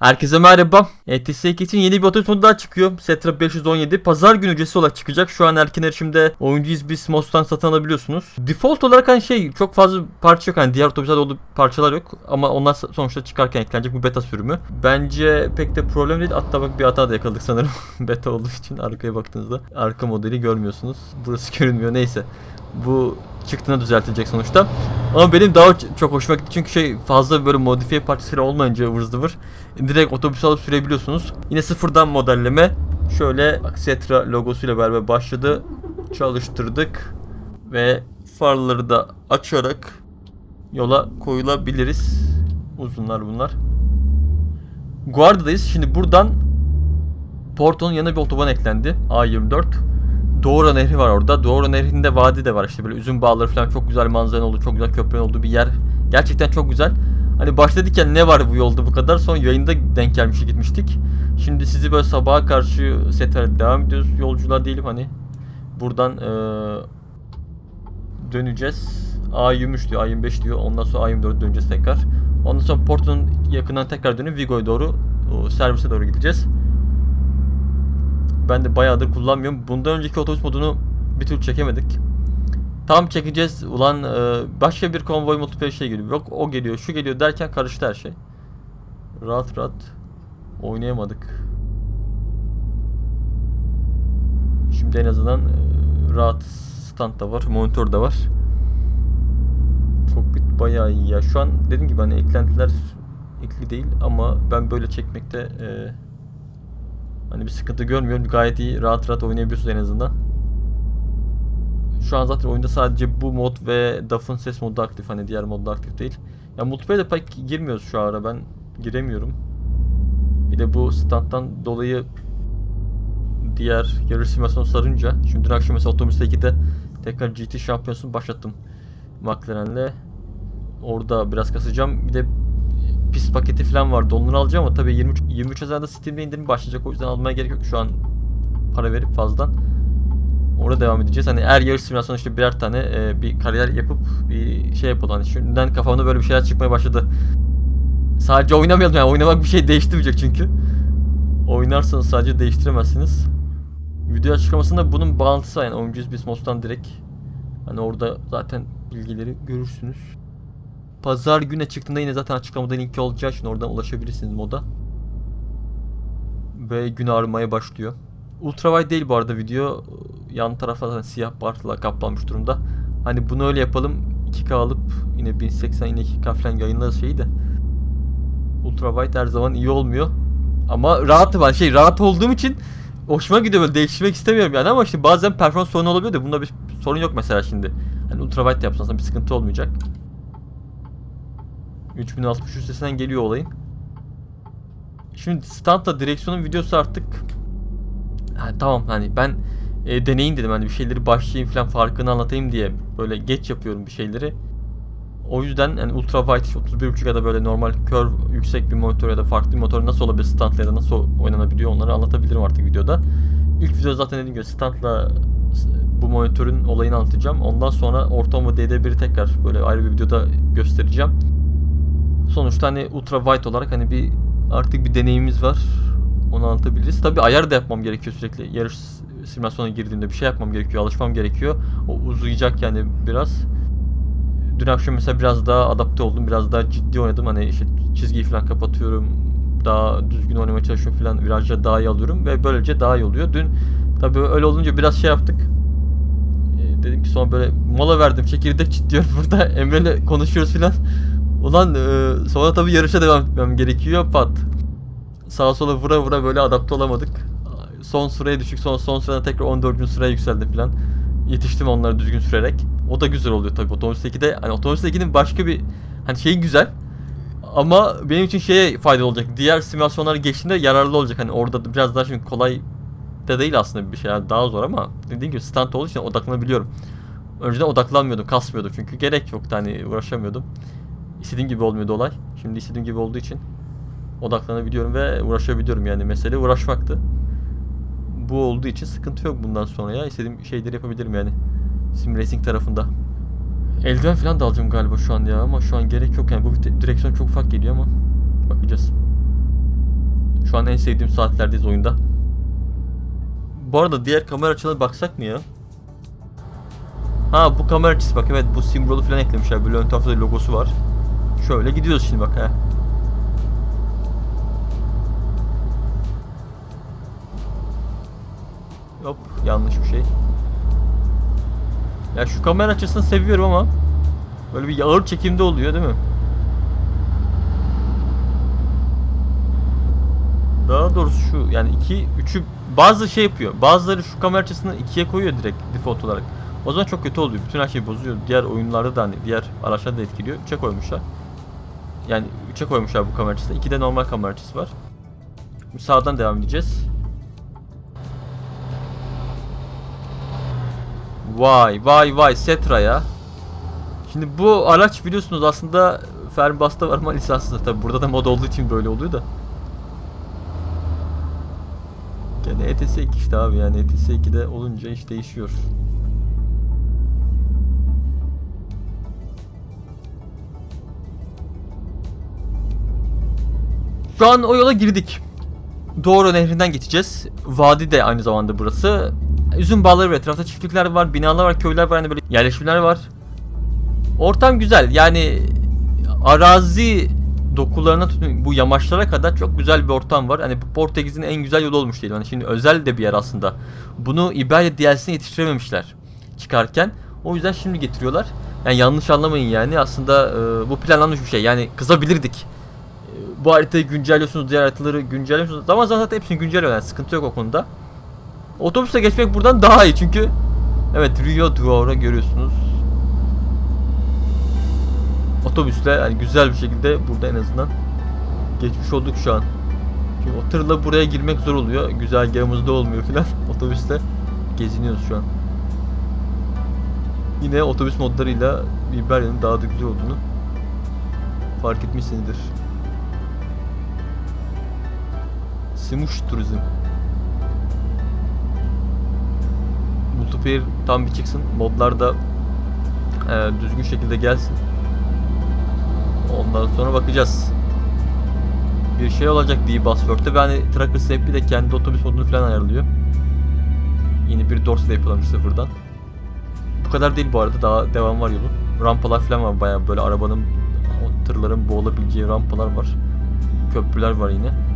Herkese merhaba. ETS 2 için yeni bir otobüs modu daha çıkıyor. Setra 517. Pazar günü ücretsiz olarak çıkacak. Şu an erken erişimde oyuncuyuz biz Mos'tan satın alabiliyorsunuz. Default olarak hani şey çok fazla parça yok. Hani diğer otobüslerde olduğu parçalar yok. Ama onlar sonuçta çıkarken eklenecek bu beta sürümü. Bence pek de problem değil. Hatta bak bir hata da yakaladık sanırım. beta olduğu için arkaya baktığınızda arka modeli görmüyorsunuz. Burası görünmüyor. Neyse. Bu çıktığında düzeltilecek sonuçta. Ama benim daha çok hoşuma gitti çünkü şey fazla böyle modifiye parçası olmayınca ıvır zıvır direkt otobüs alıp sürebiliyorsunuz. Yine sıfırdan modelleme. Şöyle Setra logosuyla beraber başladı. Çalıştırdık ve farları da açarak yola koyulabiliriz. Uzunlar bunlar. Guarda'dayız. Şimdi buradan Porto'nun yanına bir otoban eklendi. A24. Doğra Nehri var orada. Doğra Nehri'nde vadi de var işte böyle üzüm bağları falan çok güzel manzaranın olduğu, çok güzel köprünün olduğu bir yer. Gerçekten çok güzel. Hani başladıkken ne var bu yolda bu kadar sonra yayında denk gelmiştik gitmiştik. Şimdi sizi böyle sabaha karşı sete devam ediyoruz. Yolcular değilim hani. Buradan eee, döneceğiz. A23 diyor, A25 diyor. Ondan sonra A24'e döneceğiz tekrar. Ondan sonra Porto'nun yakından tekrar dönüp Vigo'ya doğru servise doğru gideceğiz. Ben de bayağıdır kullanmıyorum. Bundan önceki otobüs modunu bir türlü çekemedik. Tam çekeceğiz. Ulan e, başka bir konvoy multiplayer şey geliyor. Yok o geliyor, şu geliyor derken karıştı her şey. Rahat rahat oynayamadık. Şimdi en azından e, rahat stand da var, monitör de var. Cockpit bayağı iyi ya. Şu an dediğim gibi hani eklentiler ekli değil ama ben böyle çekmekte e, Hani bir sıkıntı görmüyorum. Gayet iyi. Rahat rahat oynayabiliyorsunuz en azından. Şu an zaten oyunda sadece bu mod ve DAF'ın ses modu aktif. Hani diğer modda aktif değil. Ya multiplayer'de pek girmiyoruz şu ara. Ben giremiyorum. Bir de bu standtan dolayı diğer yarış simülasyonu sarınca. Şimdi dün akşam mesela Otobüs 2'de tekrar GT şampiyonasını başlattım. McLaren'le. Orada biraz kasacağım. Bir de pist paketi falan vardı. Onları alacağım ama tabii 23 23 Haziran'da Steam'de indirim başlayacak. O yüzden almaya gerek yok şu an para verip fazladan. Orada devam edeceğiz. Hani her yarış simülasyonu işte birer tane e, bir kariyer yapıp bir şey yapalım. Hani şimdiden kafamda böyle bir şeyler çıkmaya başladı. Sadece oynamayalım yani oynamak bir şey değiştirmeyecek çünkü. Oynarsanız sadece değiştiremezsiniz. Video açıklamasında bunun bağlantısı yani oyuncuyuz biz Mos'tan direkt. Hani orada zaten bilgileri görürsünüz. Pazar güne çıktığında yine zaten açıklamada linki olacağı için oradan ulaşabilirsiniz moda. Ve gün ağrımaya başlıyor. Ultrawide değil bu arada video. Yan tarafa zaten siyah bartla kaplanmış durumda. Hani bunu öyle yapalım. 2K alıp yine 1080 yine 2K falan yayınlarız şeyi de. Ultrawide her zaman iyi olmuyor. Ama rahat var. Şey rahat olduğum için hoşuma gidiyor böyle değiştirmek istemiyorum yani ama işte bazen performans sorunu olabiliyor da bunda bir sorun yok mesela şimdi. Hani ultrawide yapsanız bir sıkıntı olmayacak. 3060 üstesinden geliyor olayın. Şimdi standla direksiyonun videosu artık ha, tamam hani ben e, deneyin dedim hani bir şeyleri başlayayım falan farkını anlatayım diye böyle geç yapıyorum bir şeyleri. O yüzden yani ultra wide 31.5 ya da böyle normal curve yüksek bir monitör ya da farklı bir motor nasıl olabilir standla ya da nasıl oynanabiliyor onları anlatabilirim artık videoda. İlk video zaten dediğim gibi standla bu monitörün olayını anlatacağım. Ondan sonra ortam ve DD1'i tekrar böyle ayrı bir videoda göstereceğim sonuçta hani ultra wide olarak hani bir artık bir deneyimimiz var. Onu anlatabiliriz. Tabi ayar da yapmam gerekiyor sürekli. Yarış simülasyona girdiğimde bir şey yapmam gerekiyor. Alışmam gerekiyor. O uzayacak yani biraz. Dün akşam mesela biraz daha adapte oldum. Biraz daha ciddi oynadım. Hani işte çizgiyi falan kapatıyorum. Daha düzgün oynamaya çalışıyorum falan. Virajları daha iyi alıyorum. Ve böylece daha iyi oluyor. Dün tabi öyle olunca biraz şey yaptık. Ee, dedim ki sonra böyle mola verdim. Çekirdek çitliyorum burada. Emre'yle konuşuyoruz falan. Ulan e, sonra tabii yarışa devam etmem gerekiyor pat. Sağa sola vura vura böyle adapte olamadık. Son sıraya düştük. Son son sırada tekrar 14. sıraya yükseldim falan. Yetiştim onları düzgün sürerek. O da güzel oluyor tabii. Otobüs 2'de hani otobüs 2'nin başka bir hani şeyi güzel. Ama benim için şeye faydalı olacak. Diğer simülasyonları geçtiğinde yararlı olacak. Hani orada biraz daha şimdi kolay da değil aslında bir şey. Yani daha zor ama dediğim gibi stand olduğu için odaklanabiliyorum. Önceden odaklanmıyordum, kasmıyordum çünkü gerek yoktu hani uğraşamıyordum. İstediğim gibi olmuyordu olay. Şimdi istediğim gibi olduğu için odaklanabiliyorum ve uğraşabiliyorum yani mesele uğraşmaktı. Bu olduğu için sıkıntı yok bundan sonra ya. İstediğim şeyleri yapabilirim yani. Sim Racing tarafında. Eldiven falan da alacağım galiba şu an ya ama şu an gerek yok yani bu direksiyon çok ufak geliyor ama bakacağız. Şu an en sevdiğim saatlerdeyiz oyunda. Bu arada diğer kamera açılarına baksak mı ya? Ha bu kamera açısı bak evet bu simrolu falan eklemişler. Böyle ön tarafta logosu var. Şöyle gidiyoruz şimdi bak ha. Hop yanlış bir şey. Ya şu kamera açısını seviyorum ama böyle bir ağır çekimde oluyor değil mi? Daha doğrusu şu yani 2 3'ü bazı şey yapıyor. Bazıları şu kamera açısını 2'ye koyuyor direkt default olarak. O zaman çok kötü oluyor. Bütün her şeyi bozuyor. Diğer oyunlarda da hani diğer araçlarda da etkiliyor. 3'e koymuşlar. Yani 3'e koymuşlar bu kamera açısını. 2'de normal kamera açısı var. Sağdan devam edeceğiz. Vay vay vay Setra ya. Şimdi bu araç biliyorsunuz aslında Fernbus'ta var ama lisanssız tabi burada da mod olduğu için böyle oluyor da. Gene ETS 2 işte abi yani ETS 2'de olunca iş değişiyor. Şu an o yola girdik. Doğru nehrinden geçeceğiz. Vadi de aynı zamanda burası. Üzüm bağları var etrafta çiftlikler var, binalar var, köyler var, hani böyle yerleşimler var. Ortam güzel. Yani arazi dokularına tutun bu yamaçlara kadar çok güzel bir ortam var. Hani Portekiz'in en güzel yolu olmuş değil. Hani şimdi özel de bir yer aslında. Bunu İberya DLC'sine yetiştirememişler çıkarken. O yüzden şimdi getiriyorlar. Yani yanlış anlamayın yani aslında e, bu planlanmış bir şey. Yani kızabilirdik. Bu haritayı güncelliyorsunuz, diğer haritaları güncelliyorsunuz. Zaman zaten hepsini güncelliyor yani sıkıntı yok o konuda. Otobüse geçmek buradan daha iyi çünkü Evet Rio Douro görüyorsunuz. Otobüsle yani güzel bir şekilde burada en azından geçmiş olduk şu an. Çünkü o tırla buraya girmek zor oluyor. Güzergahımızda olmuyor filan. Otobüsle geziniyoruz şu an. Yine otobüs modlarıyla Liberya'nın daha da güzel olduğunu fark etmişsinizdir. Simuş Turizm. multiplayer tam bir çıksın. Modlar da e, düzgün şekilde gelsin. Ondan sonra bakacağız. Bir şey olacak diye Buzzword'te ve hani Tracker Snap'i de kendi otobüs modunu falan ayarlıyor. Yeni bir dorsal yapıyorlarmış sıfırdan. Bu kadar değil bu arada daha devam var yolun. Rampalar falan var bayağı böyle arabanın o tırların boğulabileceği rampalar var. Köprüler var yine.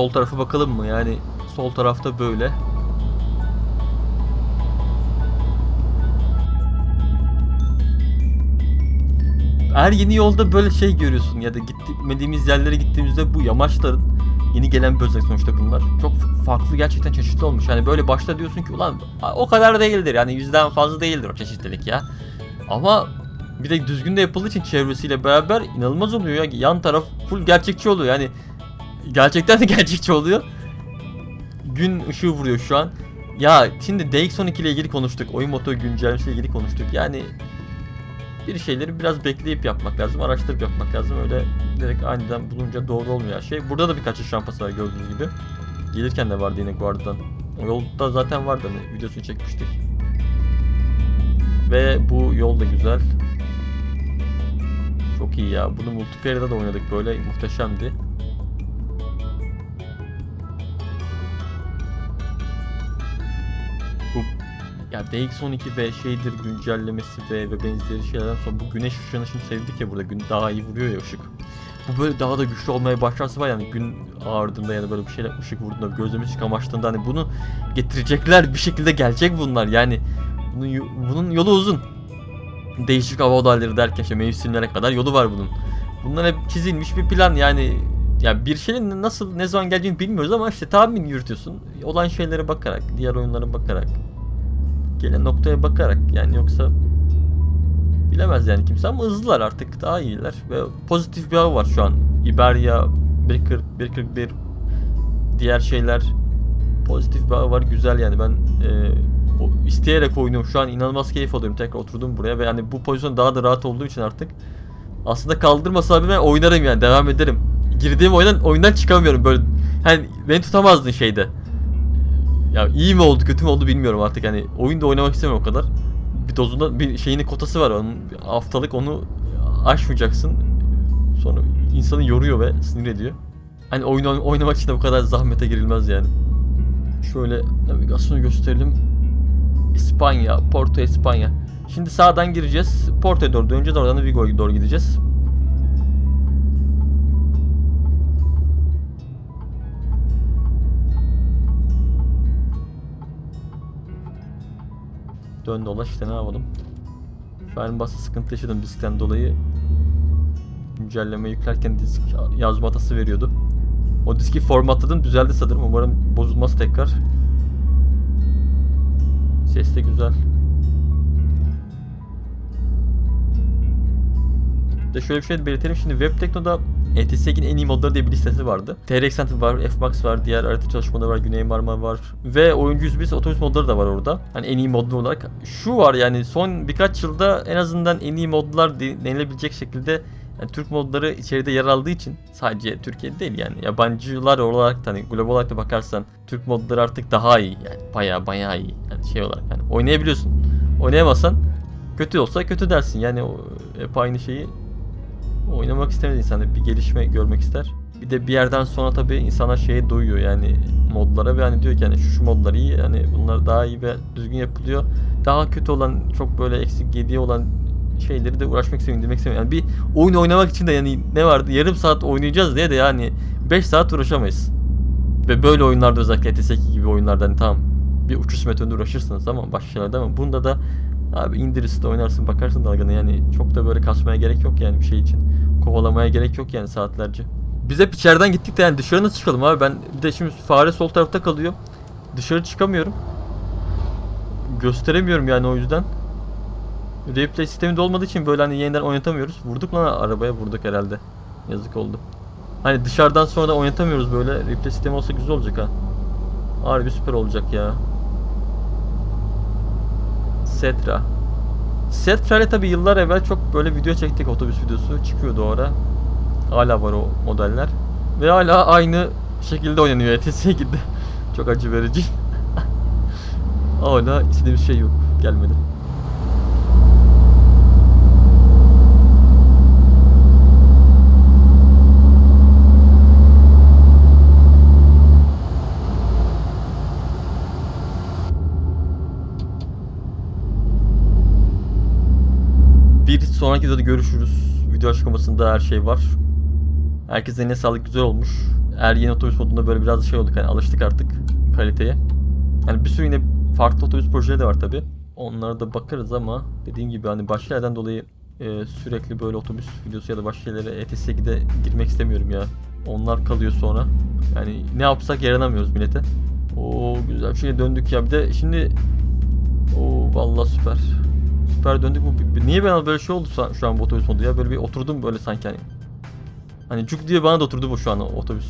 Sol tarafa bakalım mı? Yani sol tarafta böyle. Her yeni yolda böyle şey görüyorsun ya da gitmediğimiz yerlere gittiğimizde bu yamaçların yeni gelen bölgeler sonuçta bunlar. Çok farklı gerçekten çeşitli olmuş. Yani böyle başta diyorsun ki ulan o kadar değildir yani yüzden fazla değildir o çeşitlilik ya. Ama bir de düzgün de yapıldığı için çevresiyle beraber inanılmaz oluyor ya. Yan taraf full gerçekçi oluyor yani gerçekten de gerçekçi oluyor. Gün ışığı vuruyor şu an. Ya şimdi DX12 ile ilgili konuştuk. Oyun motoru güncellemesiyle ilgili konuştuk. Yani bir şeyleri biraz bekleyip yapmak lazım. Araştırıp yapmak lazım. Öyle direkt aniden bulunca doğru olmuyor her şey. Burada da birkaç iş rampası var gördüğünüz gibi. Gelirken de vardı yine. O yolda zaten vardı hani videosunu çekmiştik. Ve bu yol da güzel. Çok iyi ya. Bunu multiplayer'da da oynadık böyle. Muhteşemdi. Ya DX12 ve şeydir güncellemesi ve, ve benzeri şeylerden sonra bu güneş ışığını şimdi sevdik ya burada gün daha iyi vuruyor ya ışık. Bu böyle daha da güçlü olmaya başlarsa var yani gün ağardığında ya da böyle bir şeyle ışık vurduğunda gözümüz kamaştığında hani bunu getirecekler bir şekilde gelecek bunlar yani bunun, bunun yolu uzun. Değişik hava odaları derken işte mevsimlere kadar yolu var bunun. Bunlar hep çizilmiş bir plan yani ya bir şeyin nasıl ne zaman geleceğini bilmiyoruz ama işte tahmin yürütüyorsun. Olan şeylere bakarak, diğer oyunlara bakarak, gelen noktaya bakarak yani yoksa bilemez yani kimse ama hızlılar artık daha iyiler ve pozitif bir hava var şu an. Iberia 1.40 1.41 diğer şeyler pozitif bir hava var güzel yani ben e, o, isteyerek oynuyorum şu an inanılmaz keyif alıyorum tekrar oturdum buraya ve yani bu pozisyon daha da rahat olduğu için artık aslında kaldırmasa abi ben oynarım yani devam ederim. Girdiğim oyundan oyundan çıkamıyorum böyle. Hani beni tutamazdın şeyde. Ya iyi mi oldu kötü mü oldu bilmiyorum artık hani oyunda oynamak istemiyorum o kadar. Bir dozunda bir şeyinin kotası var onun haftalık onu aşmayacaksın. Sonra insanı yoruyor ve sinir ediyor. Hani oyun oyn- oynamak için de bu kadar zahmete girilmez yani. Şöyle navigasyonu gösterelim. İspanya, Porto İspanya. Şimdi sağdan gireceğiz. Porto'ya doğru döneceğiz. Oradan da Vigo'ya doğru gideceğiz. Dön dolaş işte ne yapalım. Fren bası sıkıntı yaşadım diskten dolayı. Güncelleme yüklerken disk yazma hatası veriyordu. O diski formatladım düzeldi sanırım. Umarım bozulmaz tekrar. Ses de güzel. De şöyle bir şey belirtelim. Şimdi Webtekno'da ETS2'nin en iyi modları diye bir listesi vardı. TRX Center var, Fmax var, diğer harita çalışmaları var, Güney Marmara var. Ve oyuncu 101 otobüs modları da var orada. Hani en iyi modlu olarak. Şu var yani son birkaç yılda en azından en iyi modlar de- denilebilecek şekilde yani Türk modları içeride yer aldığı için sadece Türkiye'de değil yani yabancılar olarak da hani global olarak da bakarsan Türk modları artık daha iyi yani baya baya iyi yani şey olarak hani oynayabiliyorsun. Oynayamazsan kötü olsa kötü dersin yani hep aynı şeyi oynamak istemez insan bir gelişme görmek ister. Bir de bir yerden sonra tabii insanlar şeye doyuyor yani modlara ve hani diyor ki hani şu şu modlar iyi yani bunlar daha iyi ve düzgün yapılıyor. Daha kötü olan çok böyle eksik gediği olan şeyleri de uğraşmak istemiyorum demek istemiyorum. Yani bir oyun oynamak için de yani ne vardı yarım saat oynayacağız diye de yani 5 saat uğraşamayız. Ve böyle oyunlarda özellikle TS2 gibi oyunlarda hani tamam bir uçuş simülatöründe uğraşırsınız ama başka şeylerde ama bunda da abi indirirsin oynarsın bakarsın dalgana yani çok da böyle kasmaya gerek yok yani bir şey için. Kovalamaya gerek yok yani saatlerce. Biz hep içeriden gittik de yani dışarı nasıl çıkalım abi ben bir de şimdi fare sol tarafta kalıyor. Dışarı çıkamıyorum. Gösteremiyorum yani o yüzden. Replay sistemi de olmadığı için böyle hani yeniden oynatamıyoruz. Vurduk lan arabaya vurduk herhalde. Yazık oldu. Hani dışarıdan sonra da oynatamıyoruz böyle. Replay sistemi olsa güzel olacak ha. Harbi süper olacak ya. Setra. Setra ile tabi yıllar evvel çok böyle video çektik otobüs videosu çıkıyordu o ara. Hala var o modeller. Ve hala aynı şekilde oynanıyor ETS'ye gitti. çok acı verici. hala istediğimiz şey yok. Gelmedi. Bir sonraki videoda görüşürüz. Video açıklamasında her şey var. Herkesin eline sağlık güzel olmuş. Eğer yeni otobüs modunda böyle biraz şey olduk hani alıştık artık kaliteye. Yani bir sürü yine farklı otobüs projeleri de var tabi. Onlara da bakarız ama dediğim gibi hani başka yerden dolayı e, sürekli böyle otobüs videosu ya da başka şeylere ETS2'de girmek istemiyorum ya. Onlar kalıyor sonra. Yani ne yapsak yaranamıyoruz millete. Oo güzel bir şeye döndük ya. Bir de şimdi Oo vallahi süper. Süper döndük bu. Niye bana böyle şey oldu şu an- bu otobüs modu ya? Böyle bir oturdum böyle sanki hani. Hani cuk diye bana da oturdu bu şu an otobüs.